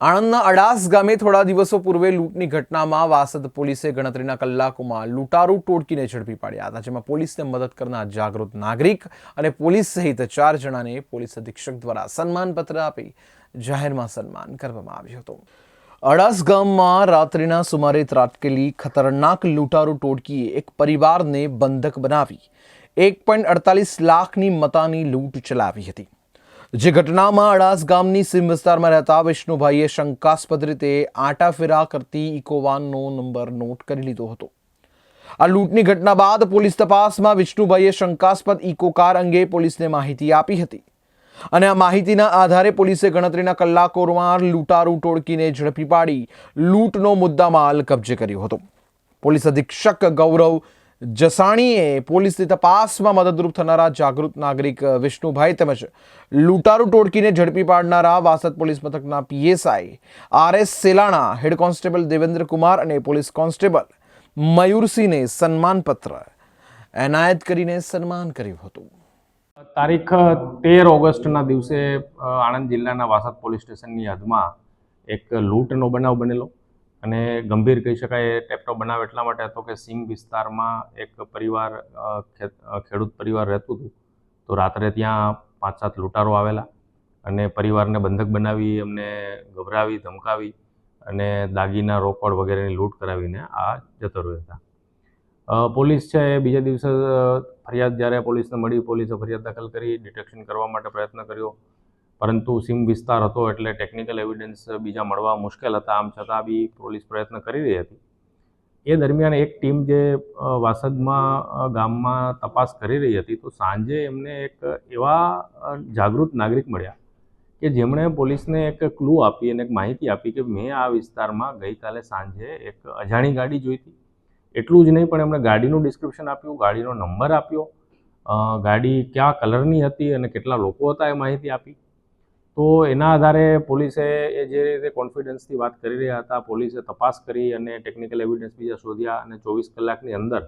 આણંદના અડાસ ગામે થોડા દિવસો પૂર્વે લૂંટની ઘટનામાં વાસદ પોલીસે ગણતરીના કલાકોમાં લૂંટારૂ ટોળકીને ઝડપી પાડ્યા હતા, જેમાં પોલીસને મદદ કરનાર જાગૃત નાગરિક અને પોલીસ સહિત ચાર જણાને પોલીસ અધિક્ષક દ્વારા સન્માનપત્ર આપી જાહેરમાં સન્માન કરવામાં આવ્યું હતું. અડાસ ગામમાં રાત્રિના સુમારે ત્રાટકેલી ખતરનાક લૂંટારૂ ટોળકીએ એક પરિવારને બંધક બનાવી એક પોઈન્ટ અડતાલીસ લાખની મતાની લૂંટ ચલાવી હતી. જે ઘટનામાં અડાસ ગામની સીમ વિસ્તારમાં રહેતા વિષ્ણુભાઈએ શંકાસ્પદ રીતે આંટાફેરા કરતી ઇકોવાનનો નંબર નોટ કરી લીધો હતો. આ લૂંટની ઘટના બાદ પોલીસ તપાસમાં વિષ્ણુભાઈએ શંકાસ્પદ ઇકો કાર અંગે પોલીસને માહિતી આપી હતી. અને આ માહિતીના આધારે પોલીસે ગણતરીના કલાકોમાં લૂંટારૂ ટોળકીને ઝડપી પાડી લૂંટનો મુદ્દામાલ કબજે કર્યો હતો. પોલીસ અધિક્ષક ગૌરવ જસાણીએ પોલીસની તપાસમાં મદદરૂપ થનારા જાગૃત નાગરિક વિષ્ણુભાઈ તેમજ લૂંટારૂ ટોળકીને ઝડપી પાડનારા વાસદ પોલીસ મથકના PSI R S Selana, head constable Devendra Kumar અને પોલીસ કોન્સ્ટેબલ મયુરસિંહને સન્માનપત્ર. એનાયત કરીને સન્માન કર્યું હતું. તારીખ તેર ઓગસ્ટના દિવસે આણંદ જિલ્લાના વાસદ પોલીસ સ્ટેશનની હદમાં એક લૂંટનો બનાવ બનેલો. અને ગંભીર કહી શકાય એ ટેપટો બનાવ એટલા માટે હતો કે સિંગ વિસ્તારમાં એક પરિવાર ખેડૂત પરિવાર રહેતું હતું. તો રાત્રે ત્યાં પાંચ સાત લૂંટારો આવેલા અને પરિવારને બંધક બનાવી એમને ગભરાવી, ધમકાવી અને દાગીના રોકડ વગેરેની લૂંટ કરાવીને આ જતો રહ્યો હતા. પોલીસ છે એ બીજા દિવસે ફરિયાદ, જ્યારે પોલીસને મળી, પોલીસે ફરિયાદ દાખલ કરી, ડિટેક્શન કરવા માટે પ્રયત્ન કર્યો. પરંતુ સીમ વિસ્તાર હતો એટલે ટેકનિકલ એવિડન્સ બીજા મળવા મુશ્કેલ હતા. આમ છતાં બી પોલીસ પ્રયત્ન કરી રહી હતી. એ દરમિયાન એક ટીમ જે વાસદમાં ગામમાં તપાસ કરી રહી હતી તો સાંજે એમને એક એવા જાગૃત નાગરિક મળ્યા કે જેમણે પોલીસને એક ક્લુ આપી અને એક માહિતી આપી કે મેં આ વિસ્તારમાં ગઈકાલે સાંજે એક અજાણી ગાડી જોઈ હતી. એટલું જ નહીં, પણ એમણે ગાડીનું ડિસ્ક્રિપ્શન આપ્યું, ગાડીનો નંબર આપ્યો. ગાડી કયા કલરની હતી અને કેટલા લોકો હતા એ માહિતી આપી. તો એના આધારે પોલીસે એ જે રીતે કોન્ફિડન્સથી વાત કરી રહ્યા હતા, પોલીસે તપાસ કરી અને ટેકનિકલ એવિડન્સ બીજા શોધ્યા અને ચોવીસ કલાકની અંદર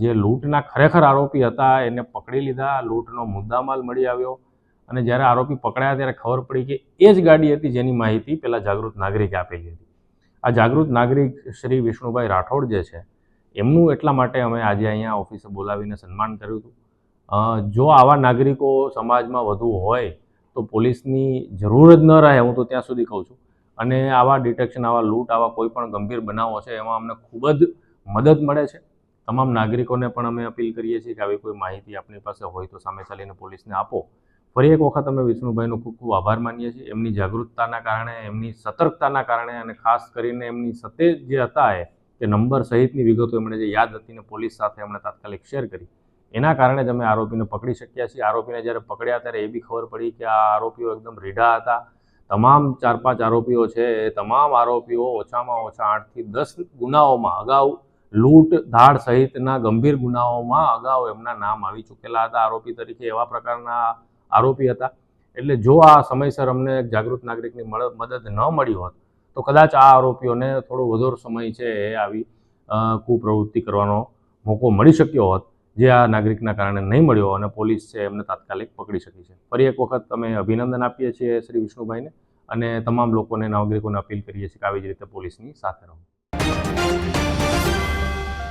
જે લૂંટના ખરેખર આરોપી હતા, એને પકડી લીધા, લૂંટનો મુદ્દામાલ મળી આવ્યો અને જ્યારે આરોપી પકડાયા ત્યારે ખબર પડી કે એ જ ગાડી હતી જેની માહિતી પેલા જાગૃત નાગરિકે આપેલી હતી. આ જાગૃત નાગરિક શ્રી વિષ્ણુભાઈ રાઠોડ જે છે, એમનું એટલા માટે અમે આજે અહીંયા ઓફિસે બોલાવીને સન્માન કર્યું હતું. જો આવા નાગરિકો સમાજમાં વધુ હોય તો પોલીસની જરૂર જ ન રહે, હું તો ત્યાં સુધી કહું છું. અને આવા ડિટેક્શન આવા લૂંટ, આવા કોઈ પણ ગંભીર બનાવો છે, એમાં અમને ખૂબ જ મદદ મળે છે. તમામ નાગરિકોને પણ અમે અપીલ કરીએ છીએ કે આવી કોઈ માહિતી આપણી પાસે હોય તો સામે ચાલીને પોલીસને આપો. ફરી એક વખત અમે વિષ્ણુભાઈનો ખૂબ ખૂબ આભાર માનીએ છીએ. એમની જાગૃતતાના કારણે, એમની સતર્કતાના કારણે અને ખાસ કરીને એમની સતેજ જે હતા એ નંબર સહિતની વિગતો એમણે જે યાદ હતી ને પોલીસ સાથે એમણે તાત્કાલિક શેર કરી. એના કારણે જ અમે આરોપીને પકડી શક્યા છીએ. આરોપીને જ્યારે પકડ્યા ત્યારે એ બી ખબર પડી કે આ આરોપીઓ એકદમ રીઢા હતા. તમામ ચાર પાંચ આરોપીઓ છે. એ તમામ આરોપીઓ ઓછામાં ઓછા આઠથી દસ ગુનાઓમાં અગાઉ લૂંટ, ધાડ સહિતના ગંભીર ગુનાઓમાં અગાઉ એમના નામ આવી ચૂકેલા હતા. આરોપી તરીકે એવા પ્રકારના આરોપી હતા. એટલે જો આ સમયસર અમને જાગૃત નાગરિકની મદદ ન મળી હોત, તો કદાચ આ આરોપીઓને થોડો વધુ સમય છે એ આવી કુપ્રવૃત્તિ કરવાનો મોકો મળી શક્યો હોત. જે આ નાગરિકના કારણે નહીં મળ્યો અને પોલીસ છે એમને તાત્કાલિક પકડી શકી છે. ફરી એક વખત અમે અભિનંદન આપીએ છીએ શ્રી વિષ્ણુભાઈને અને તમામ લોકોને નાગરિકોને અપીલ કરીએ છીએ કે આવી જ રીતે પોલીસની સાથે રહો.